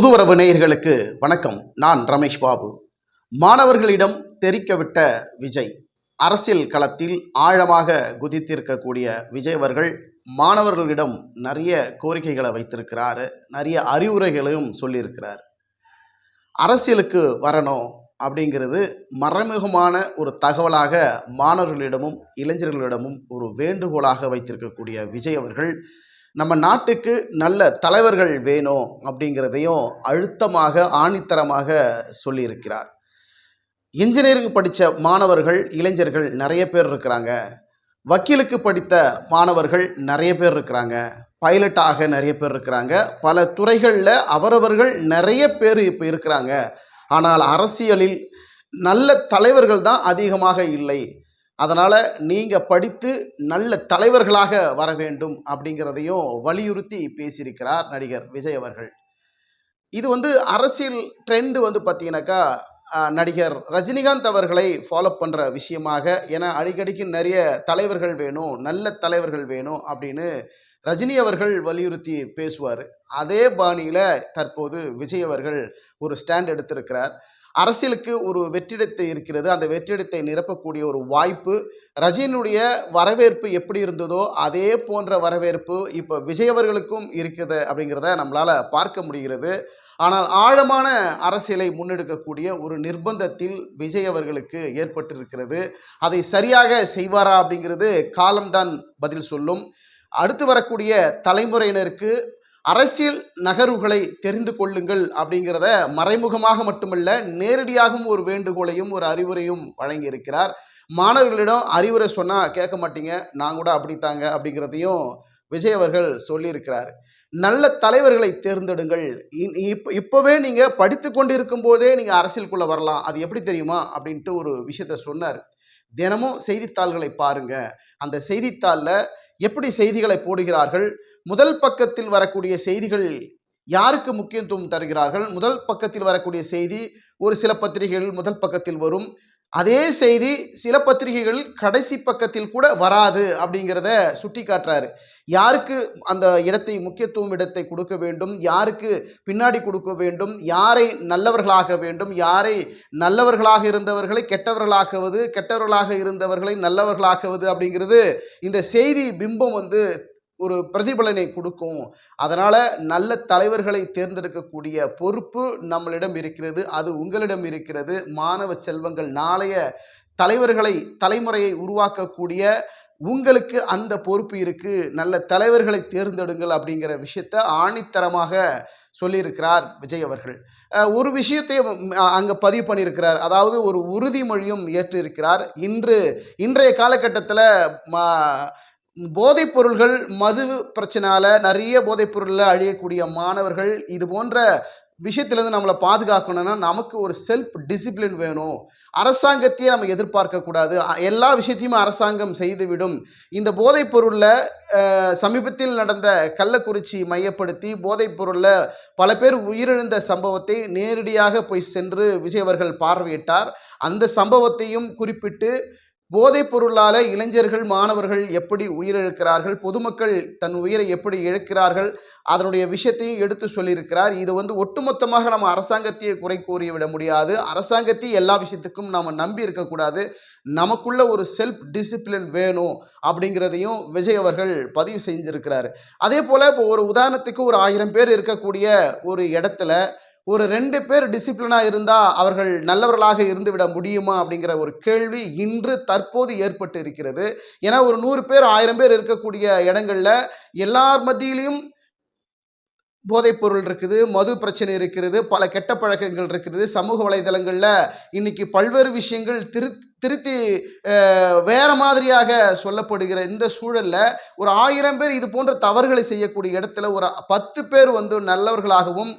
புதுவரவு நேயர்களுக்கு வணக்கம். நான் ரமேஷ் பாபு. மாணவர்களிடம் தெரிக்கவிட்ட விஜய் அரசியல் களத்தில் ஆழமாக குதித்திருக்கக்கூடிய விஜய் அவர்கள் மாணவர்களிடம் நிறைய கோரிக்கைகளை வைத்திருக்கிறார் நிறைய அறிவுரைகளையும் சொல்லியிருக்கிறார். அரசியலுக்கு வரணும் அப்படிங்கிறது மறைமுகமான ஒரு தகவலாக மாணவர்களிடமும் இளைஞர்களிடமும் ஒரு வேண்டுகோளாக வைத்திருக்கக்கூடிய விஜய் அவர்கள் நம்ம நாட்டுக்கு நல்ல தலைவர்கள் வேணும் அப்படிங்கிறதையும் அழுத்தமாக ஆணித்தரமாக சொல்லியிருக்கிறார். இன்ஜினியரிங் படித்த மாணவர்கள் இளைஞர்கள் நிறைய பேர் இருக்கிறாங்க. வக்கீலுக்கு படித்த மாணவர்கள் நிறைய பேர் இருக்கிறாங்க. பைலட்டாக நிறைய பேர் இருக்கிறாங்க. பல துறைகளில் அவரவர்கள் நிறைய பேர் இப்போ இருக்கிறாங்க. ஆனால் அரசியலில் நல்ல தலைவர்கள் தான் அதிகமாக இல்லை. அதனால் நீங்கள் படித்து நல்ல தலைவர்களாக வர வேண்டும் அப்படிங்கிறதையும் வலியுறுத்தி பேசியிருக்கிறார் நடிகர் விஜய் அவர்கள். இது வந்து அரசியல் ட்ரெண்டு வந்து பார்த்தீங்கன்னாக்கா நடிகர் ரஜினிகாந்த் அவர்களை ஃபாலோ பண்ணுற விஷயமாக ஏன்னா அடிக்கடிக்கு நிறைய தலைவர்கள் வேணும் நல்ல தலைவர்கள் வேணும் அப்படின்னு ரஜினி அவர்கள் வலியுறுத்தி பேசுவார். அதே பாணியில் தற்போது விஜய் அவர்கள் ஒரு ஸ்டாண்ட் எடுத்திருக்கிறார். அரசியலுக்கு ஒரு வெற்றிடத்தை இருக்கிறது. அந்த வெற்றிடத்தை நிரப்பக்கூடிய ஒரு வாய்ப்பு ரஜினியுடைய வரவேற்பு எப்படி இருந்ததோ அதே போன்ற வரவேற்பு இப்போ விஜய் அவர்களுக்கும் இருக்குது அப்படிங்கிறத நம்மளால் பார்க்க முடிகிறது. ஆனால் ஆழமான அரசியலை முன்னெடுக்கக்கூடிய ஒரு நிர்பந்தத்தில் விஜய் அவர்களுக்கு ஏற்பட்டிருக்கிறது. அதை சரியாக செய்வாரா அப்படிங்கிறது காலம்தான் பதில் சொல்லும். அடுத்து வரக்கூடிய தலைமுறையினருக்கு அரசியல் நகர்வுகளை தெரிந்து கொள்ளுங்கள் அப்படிங்கிறத மறைமுகமாக மட்டுமல்ல நேரடியாகவும் ஒரு வேண்டுகோளையும் ஒரு அறிவுரையும் வழங்கியிருக்கிறார். மாணவர்களிடம் அறிவுரை சொன்னால் கேட்க மாட்டீங்க நான் கூட அப்படித்தாங்க அப்படிங்கிறதையும் விஜய் அவர்கள் சொல்லியிருக்கிறார். நல்ல தலைவர்களை தேர்ந்தெடுங்கள். இப்போ இப்போவே நீங்கள் படித்து கொண்டு இருக்கும்போதே நீங்கள் அரசியலுக்குள்ளே வரலாம். அது எப்படி தெரியுமா? அப்படின்ட்டு ஒரு விஷயத்த சொன்னார். தினமும் செய்தித்தாள்களை பாருங்க. அந்த செய்தித்தாளில் எப்படி செய்திகளை போடுகிறார்கள்? முதல் பக்கத்தில் வரக்கூடிய செய்திகள் யாருக்கு முக்கியத்துவம் தருகிறார்கள்? முதல் பக்கத்தில் வரக்கூடிய செய்தி ஒரு சில பத்திரிகைகள் முதல் பக்கத்தில் வரும். அதே செய்தி சில பத்திரிகைகள் கடைசி பக்கத்தில் கூட வராது அப்படிங்கிறத சுட்டி காட்டுறாரு. யாருக்கு அந்த இடத்தை முக்கியத்துவம் இடத்தை கொடுக்க வேண்டும்? யாருக்கு பின்னாடி கொடுக்க வேண்டும்? யாரை நல்லவர்களாக வேண்டும்? யாரை நல்லவர்களாக இருந்தவர்களை கெட்டவர்களாக்குவது? கெட்டவர்களாக இருந்தவர்களை நல்லவர்களாக்குவது அப்படிங்கிறது இந்த செய்தி பிம்பம் வந்து ஒரு பிரதிபலனை கொடுக்கும். அதனால் நல்ல தலைவர்களை தேர்ந்தெடுக்கக்கூடிய பொறுப்பு நம்மளிடம் இருக்கிறது அது உங்களிடம் இருக்கிறது. மாணவ செல்வங்கள் நாளைய தலைவர்களை தலைமுறையை உருவாக்கக்கூடிய உங்களுக்கு அந்த பொறுப்பு இருக்குது நல்ல தலைவர்களை தேர்ந்தெடுங்கள் அப்படிங்கிற விஷயத்த ஆணித்தரமாக சொல்லியிருக்கிறார் விஜய் அவர்கள். ஒரு விஷயத்தையும் அங்கே பதிவு பண்ணியிருக்கிறார். அதாவது ஒரு உறுதிமொழியும் ஏற்றிருக்கிறார். இன்று இன்றைய காலகட்டத்தில் போதைப் பொருள்கள் மது பிரச்சனால நிறைய போதைப் பொருளில் அழியக்கூடிய மாணவர்கள் இது போன்ற விஷயத்திலேருந்து நம்மளை பாதுகாக்கணும்னா நமக்கு ஒரு செல்ஃப் டிசிப்ளின் வேணும். அரசாங்கத்தையே நம்ம எதிர்பார்க்கக்கூடாது எல்லா விஷயத்தையுமே அரசாங்கம் செய்துவிடும். இந்த போதைப் பொருளில் சமீபத்தில் நடந்த கள்ளக்குறிச்சி மையப்படுத்தி போதைப் பொருளில் பல பேர் உயிரிழந்த சம்பவத்தை நேரடியாக போய் சென்று விஜய் அவர்கள் பார்வையிட்டார். அந்த சம்பவத்தையும் குறிப்பிட்டு போதைப் பொருளால் இளைஞர்கள் மாணவர்கள் எப்படி உயிரிழக்கிறார்கள் பொதுமக்கள் தன் உயிரை எப்படி இழக்கிறார்கள் அதனுடைய விஷயத்தையும் எடுத்து சொல்லியிருக்கிறார். இது வந்து ஒட்டுமொத்தமாக நம்ம அரசாங்கத்தையே குறை கூறி விட முடியாது. அரசாங்கத்தையும் எல்லா விஷயத்துக்கும் நாம் நம்பி இருக்கக்கூடாது. நமக்குள்ள ஒரு செல்ஃப் டிசிப்ளின் வேணும் அப்படிங்கிறதையும் விஜய் அவர்கள் பதிவு செஞ்சிருக்கிறார். அதே போல் இப்போ ஒரு உதாரணத்துக்கு ஒரு ஆயிரம் பேர் இருக்கக்கூடிய ஒரு இடத்துல ஒரு ரெண்டு பேர் டிசிப்ளினாக இருந்தால் அவர்கள் நல்லவர்களாக இருந்துவிட முடியுமா அப்படிங்கிற ஒரு கேள்வி இன்று தற்போது ஏற்பட்டு இருக்கிறது ஏன்னா ஒரு நூறு பேர் ஆயிரம் பேர் இருக்கக்கூடிய இடங்களில் எல்லார் மத்தியிலையும் போதைப் பொருள் இருக்குது மது பிரச்சனை இருக்கிறது பல கெட்ட பழக்கங்கள் இருக்குது. சமூக வலைதளங்களில் இன்னைக்கு பல்வேறு விஷயங்கள் திரு திருத்தி வேறு வேற மாதிரியாக சொல்லப்படுகிற இந்த சூழல்ல ஒரு ஆயிரம் பேர் இது போன்ற தவறுகளை செய்யக்கூடிய இடத்துல ஒரு பத்து பேர் வந்து நல்லவர்களாகவும்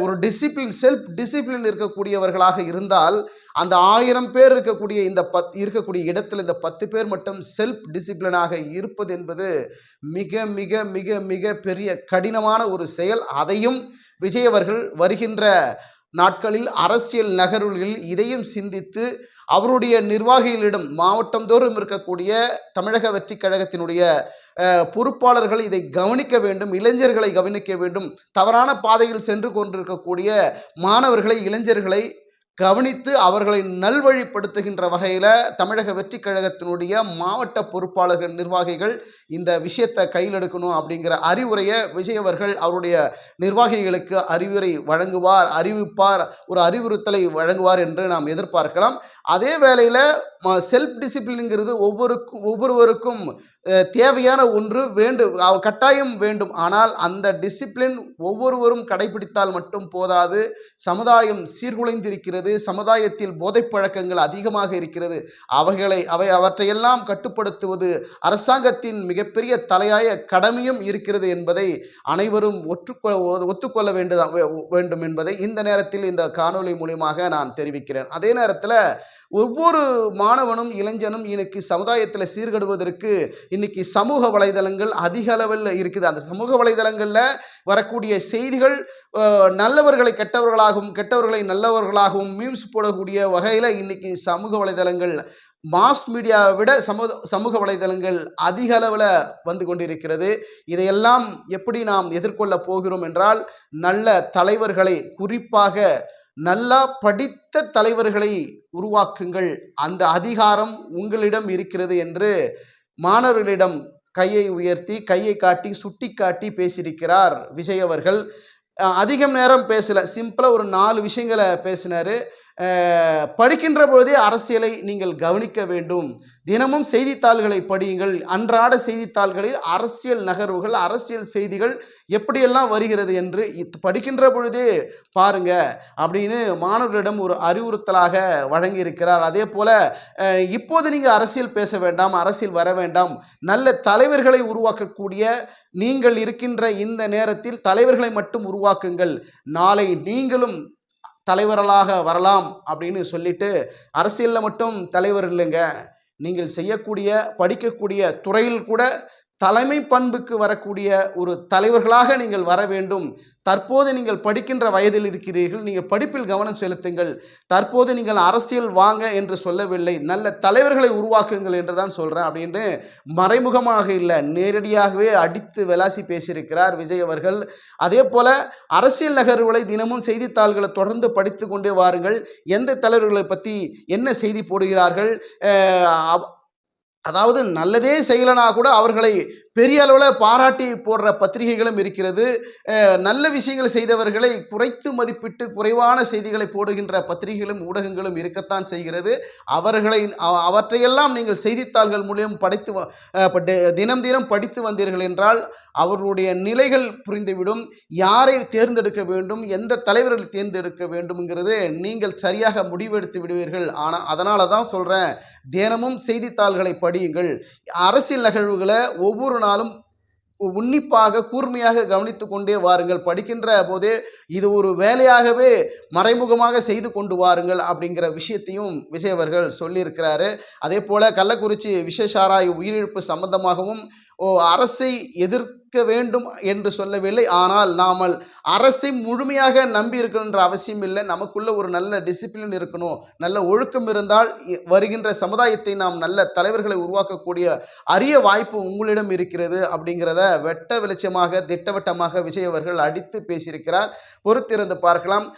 ஒரு டிசிப்ளின் செல்ஃப் டிசிப்ளின் இருக்கக்கூடியவர்களாக இருந்தால் அந்த ஆயிரம் பேர் இருக்கக்கூடிய இந்த பத் இருக்கக்கூடிய இடத்துல இந்த பத்து பேர் மட்டும் செல்ஃப் டிசிப்ளினாக இருப்பது என்பது மிக மிக மிக மிக பெரிய கடினமான ஒரு செயல். அதையும் விஜய் அவர்கள் வருகின்ற நாட்களில் அரசியல் நகர்வுகளில் இதையும் சிந்தித்து அவருடைய நிர்வாகிகளிடம் மாவட்டந்தோறும் இருக்கக்கூடிய தமிழக வெற்றி கழகத்தினுடைய பொறுப்பாளர்கள் இதை கவனிக்க வேண்டும் இளைஞர்களை கவனிக்க வேண்டும். தவறான பாதையில் சென்று கொண்டிருக்கக்கூடிய மாணவர்களை இளைஞர்களை கவனித்து அவர்களை நல்வழிப்படுத்துகின்ற வகையில் தமிழக வெற்றி கழகத்தினுடைய மாவட்ட பொறுப்பாளர்கள் நிர்வாகிகள் இந்த விஷயத்தை கையில் எடுக்கணும் அப்படிங்கிற அறிவுரையை விஜய் அவர்கள் அவருடைய நிர்வாகிகளுக்கு அறிவுரை வழங்குவார் அறிவிப்பார் ஒரு அறிவுறுத்தலை வழங்குவார் என்று நாம் எதிர்பார்க்கலாம். அதே வேளையில் செல்ஃப் டிசிப்ளின்ங்கிறது ஒவ்வொருக்கும் ஒவ்வொருவருக்கும் தேவையான ஒன்று வேண்டும் கட்டாயம் வேண்டும். ஆனால் அந்த டிசிப்ளின் ஒவ்வொருவரும் கடைபிடித்தால் மட்டும் போதாது சமுதாயம் சீர்குலைந்திருக்கிறது சமுதாயத்தில் போதைப் பழக்கங்கள் அதிகமாக இருக்கிறது. அவைகளை அவை அவற்றையெல்லாம் கட்டுப்படுத்துவது அரசாங்கத்தின் மிகப்பெரிய தலையாய கடமையும் இருக்கிறது என்பதை அனைவரும் ஒற்றுக்கொ ஒத்துக்கொள்ள வேண்டுதான் வே- வேண்டும் என்பதை இந்த நேரத்தில் இந்த காணொலி மூலியமாக நான் தெரிவிக்கிறேன். அதே நேரத்தில் ஒவ்வொரு மாணவனும் இளைஞனும் இன்னைக்கு சமுதாயத்தில் சீர்கடுவதற்கு இன்னைக்கு சமூக வலைதளங்கள் அதிக அளவில் இருக்குது. அந்த சமூக வலைதளங்களில் வரக்கூடிய செய்திகள் நல்லவர்களை கெட்டவர்களாகவும் கெட்டவர்களை நல்லவர்களாகவும் மீம்ஸ் போடக்கூடிய வகையில் இன்னைக்கு சமூக வலைதளங்கள் மாஸ் மீடியாவை விட சமூக சமூக வலைதளங்கள் அதிக அளவில் வந்து கொண்டிருக்கிறது. இதையெல்லாம் எப்படி நாம் எதிர்கொள்ள போகிறோம் என்றால் நல்ல தலைவர்களை குறிப்பாக நல்லா படித்த தலைவர்களை உருவாக்குங்கள். அந்த அதிகாரம் உங்களிடம் இருக்கிறது என்று மாணவர்களிடம் கையை உயர்த்தி கையை காட்டி சுட்டி காட்டி பேசியிருக்கிறார் விஜய் அவர்கள். அதிகம் நேரம் பேசலை. சிம்பிளாக ஒரு நாலு விஷயங்களை பேசினார். படிக்கின்ற பொழுதே அரசியலை நீங்கள் கவனிக்க வேண்டும். தினமும் செய்தித்தாள்களை படியுங்கள். அன்றாட செய்தித்தாள்களில் அரசியல் நகர்வுகள் அரசியல் செய்திகள் எப்படியெல்லாம் வருகிறது என்று இத் படிக்கின்ற பொழுதே பாருங்க அப்படின்னு மாணவர்களிடம் ஒரு அறிவுறுத்தலாக வழங்கியிருக்கிறார். அதே போல இப்போது நீங்கள் அரசியல் பேச வேண்டாம் அரசியல் வர வேண்டாம். நல்ல தலைவர்களை உருவாக்கக்கூடிய நீங்கள் இருக்கின்ற இந்த நேரத்தில் தலைவர்களை மட்டும் உருவாக்குங்கள். நாளை நீங்களும் தலைவர்களாக வரலாம் அப்படின்னு சொல்லிட்டு அரசியலில் மட்டும் தலைவர் இல்லைங்க. நீங்கள் செய்யக்கூடிய படிக்கக்கூடிய துறையில் கூட தலைமை பண்புக்கு வரக்கூடிய ஒரு தலைவர்களாக நீங்கள் வர வேண்டும். தற்போது நீங்கள் படிக்கின்ற வயதில் இருக்கிறீர்கள் நீங்கள் படிப்பில் கவனம் செலுத்துங்கள். தற்போது நீங்கள் அரசியல் வாங்க என்று சொல்லவில்லை. நல்ல தலைவர்களை உருவாக்குங்கள் என்று தான் சொல்கிறேன் அப்படின்னு மறைமுகமாக இல்லை. நேரடியாகவே அடித்து விளாசி பேசியிருக்கிறார் விஜய் அவர்கள். அதே போல் அரசியல் நகர்வுகளை தினமும் செய்தித்தாள்களை தொடர்ந்து படித்து கொண்டே வாருங்கள். எந்த தலைவர்களை பற்றி என்ன செய்தி போடுகிறார்கள்? அவ- அதாவது நல்லதே செய்யலனா கூட அவர்களை பெரிய அளவில் பாராட்டி போடுற பத்திரிகைகளும் இருக்கிறது. நல்ல விஷயங்களை செய்தவர்களை குறைத்து மதிப்பிட்டு குறைவான செய்திகளை போடுகின்ற பத்திரிகைகளும் ஊடகங்களும் இருக்கத்தான் செய்கிறது. அவர்களை அவ- அவற்றையெல்லாம் நீங்கள் செய்தித்தாள்கள் மூலியம் படித்து வ- தினம் தினம் படித்து வந்தீர்கள் என்றால் அவர்களுடைய நிலைகள் புரிந்துவிடும். யாரை தேர்ந்தெடுக்க வேண்டும் எந்த தலைவர்களை தேர்ந்தெடுக்க வேண்டும்ங்கிறது நீங்கள் சரியாக முடிவெடுத்து விடுவீர்கள். ஆனால் அதனால தான் சொல்கிறேன் தினமும் செய்தித்தாள்களை படியுங்கள். அரசியல் நிகழ்வுகளை ஒவ்வொரு நாளும் உன்னிப்பாக கூர்மையாக கவனித்து கொண்டே வாருங்கள். படிக்கின்ற போதே இது ஒரு வேலையாகவே மறைமுகமாக செய்து கொண்டு வாருங்கள் அப்படிங்கிற விஷயத்தையும் விஜய் அவர்கள் சொல்லியிருக்கிறாரு. அதே போல் கள்ளக்குறிச்சி விசேஷாராய் உயிரிழப்பு சம்பந்தமாகவும் அரசை எதிர்க்க வேண்டும் என்று சொல்லவில்லை. ஆனால் நாமல் அரசை முழுமையாக நம்பி இருக்கணுன்ற அவசியம் இல்லை. நமக்குள்ள ஒரு நல்ல டிசிப்ளின் இருக்கணும். நல்ல ஒழுக்கம் இருந்தால் இ- வருகின்ற சமுதாயத்தை நாம் நல்ல தலைவர்களை உருவாக்கக்கூடிய அரிய வாய்ப்பு உங்களிடம் இருக்கிறது அப்படிங்கிறத வெட்ட வெளிச்சமாக திட்டவட்டமாக விஜய் அவர்கள் அடித்து பேசியிருக்கிறார். பொறுத்திருந்து பார்க்கலாம்.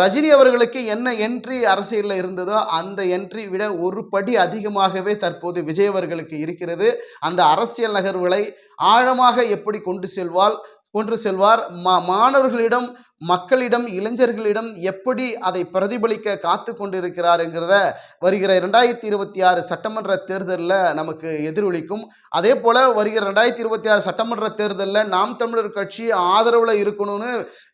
ரஜினி அவர்களுக்கு என்ன என்ட்ரி அரசியலில் இருந்ததோ அந்த என்ட்ரி விட ஒரு படி அதிகமாகவே தற்போது விஜய் அவர்களுக்கு இருக்கிறது. அந்த அரசியல் நகர்வுகளை ஆழமாக எப்படி கொண்டு செல்வால் கொண்டு செல்வார். மா மாணவர்களிடம் மக்களிடம் இளைஞர்களிடம் எப்படி அதை பிரதிபலிக்க காத்து கொண்டிருக்கிறாருங்கிறத வருகிற ரெண்டாயிரத்தி இருபத்தி ஆறு சட்டமன்ற தேர்தலில் நமக்கு எதிரொலிக்கும். அதே போல் வருகிற ரெண்டாயிரத்தி இருபத்தி ஆறு சட்டமன்ற தேர்தலில் நாம் தமிழர் கட்சி ஆதரவில் இருக்கணும்னு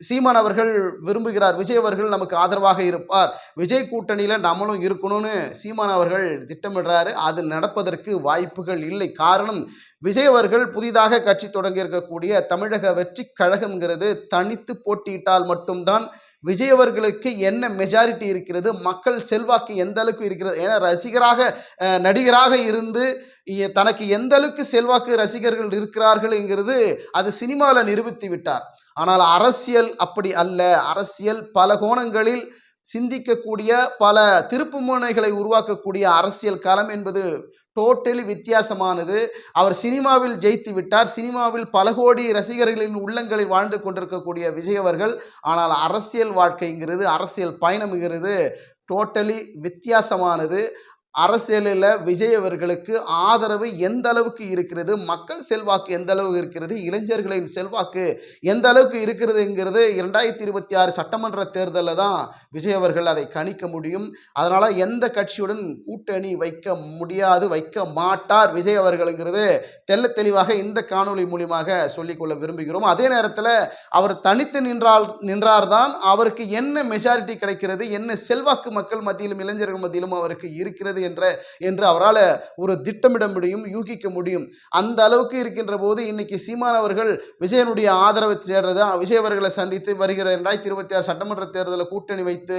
சீமான் அவர்கள் விரும்புகிறார். விஜய் அவர்கள் நமக்கு ஆதரவாக இருப்பார். விஜய் கூட்டணியில் நம்மளும் இருக்கணும்னு சீமான் அவர்கள் திட்டமிடுறாரு. அது நடப்பதற்கு வாய்ப்புகள் இல்லை. காரணம் விஜய் அவர்கள் புதிதாக கட்சி தொடங்கி இருக்கக்கூடிய தமிழக வெற்றி கழகம்ங்கிறது தனித்து போட்டியிட்டால் மட்டும்தான் விஜய் அவர்களுக்கு என்ன மெஜாரிட்டி இருக்கிறது மக்கள் செல்வாக்கு எந்த அளவுக்கு இருக்கிறது ஏன்னா ரசிகராக நடிகராக இருந்து தனக்கு எந்த அளவுக்கு செல்வாக்கு ரசிகர்கள் இருக்கிறார்கள்ங்கிறது அது சினிமாவில் நிரூபித்து விட்டார். ஆனால் அரசியல் அப்படி அல்ல. அரசியல் பல கோணங்களில் சிந்திக்கக்கூடிய பல திருப்பு முனைகளை உருவாக்கக்கூடிய அரசியல் களம் என்பது டோட்டலி வித்தியாசமானது. அவர் சினிமாவில் ஜெயித்து விட்டார். சினிமாவில் பல கோடி ரசிகர்களின் உள்ளங்களில் வாழ்ந்து கொண்டிருக்கக்கூடிய விஜய் அவர்கள். ஆனால் அரசியல் வாழ்க்கைங்கிறது அரசியல் பயணம்ங்கிறது டோட்டலி வித்தியாசமானது. அரசியலில் விஜய் அவர்களுக்கு ஆதரவு எந்த அளவுக்கு இருக்கிறது? மக்கள் செல்வாக்கு எந்த அளவுக்கு இருக்கிறது? இளைஞர்களின் செல்வாக்கு எந்த அளவுக்கு இருக்கிறதுங்கிறது இரண்டாயிரத்தி இருபத்தி ஆறு சட்டமன்ற தேர்தலில் தான் விஜய் அவர்கள் அதை கணிக்க முடியும். அதனால் எந்த கட்சியுடன் கூட்டணி வைக்க முடியாது வைக்க மாட்டார் விஜய் அவர்களுங்கிறது தெள்ள தெளிவாக இந்த காணொளி மூலியமாக சொல்லிக்கொள்ள விரும்புகிறோம். அதே நேரத்தில் அவர் தனித்து நின்றால் நின்றார்தான் அவருக்கு என்ன மெஜாரிட்டி கிடைக்கிறது? என்ன செல்வாக்கு மக்கள் மத்தியிலும் இளைஞர்கள் மத்தியிலும் அவருக்கு இருக்கிறது என்ற என்று அவரால் ஒரு திட்டமிட முடியும் யூகிக்க முடியும். அந்த அளவுக்கு இருக்கின்ற போது இன்னைக்கு சீமான் அவர்கள் விஜயனுடைய ஆதரவை சேர்றது விஜய் அவர்களை சந்தித்து வருகிற ரெண்டாயிரத்தி இருபத்தி ஆறு சட்டமன்ற தேர்தலில் கூட்டணி வைத்து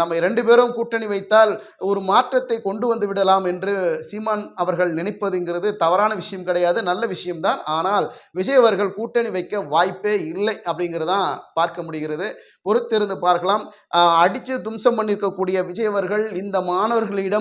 நம்ம ரெண்டு பேரும் கூட்டணி வைத்தால் ஒரு மாற்றத்தை கொண்டு வந்து விடலாம் என்று சீமான் அவர்கள் நினைப்பதுங்கிறது தவறான விஷயம் கிடையாது நல்ல விஷயம்தான். ஆனால் விஜய் அவர்கள் கூட்டணி வைக்க வாய்ப்பே இல்லை அப்படிங்கிறதான் பார்க்க முடிகிறது. பொறுத்திருந்து பார்க்கலாம். அடித்து அடிச்சு தும்சம் பண்ணியிருக்கக்கூடிய விஜய் அவர்கள் இந்த மாணவர்களிடம்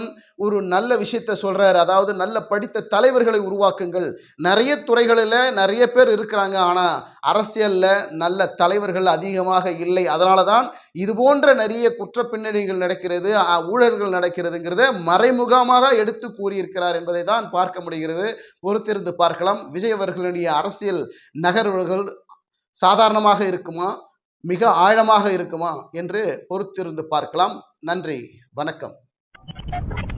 ஒரு நல்ல விஷயத்தை சொல்கிறார் அதாவது நல்ல படித்த தலைவர்களை உருவாக்குங்கள். நிறைய துறைகளில் நிறைய பேர் இருக்கிறாங்க. ஆனால் அரசியலில் நல்ல தலைவர்கள் அதிகமாக இல்லை. அதனால தான் இது போன்ற நிறைய குற்ற பின்னணிகள் நடக்கிறது ஊழல்கள் நடக்கிறதுங்கிறத மறைமுகமாக எடுத்து கூறியிருக்கிறார் என்பதை தான் பார்க்க முடிகிறது. பொறுத்திருந்து பார்க்கலாம். விஜய் அவர்களுடைய அரசியல் நகர்வுகள் சாதாரணமாக இருக்குமா? மிக ஆழமாக இருக்குமா? என்று பொறுத்திருந்து பார்க்கலாம். நன்றி. வணக்கம். Thank you.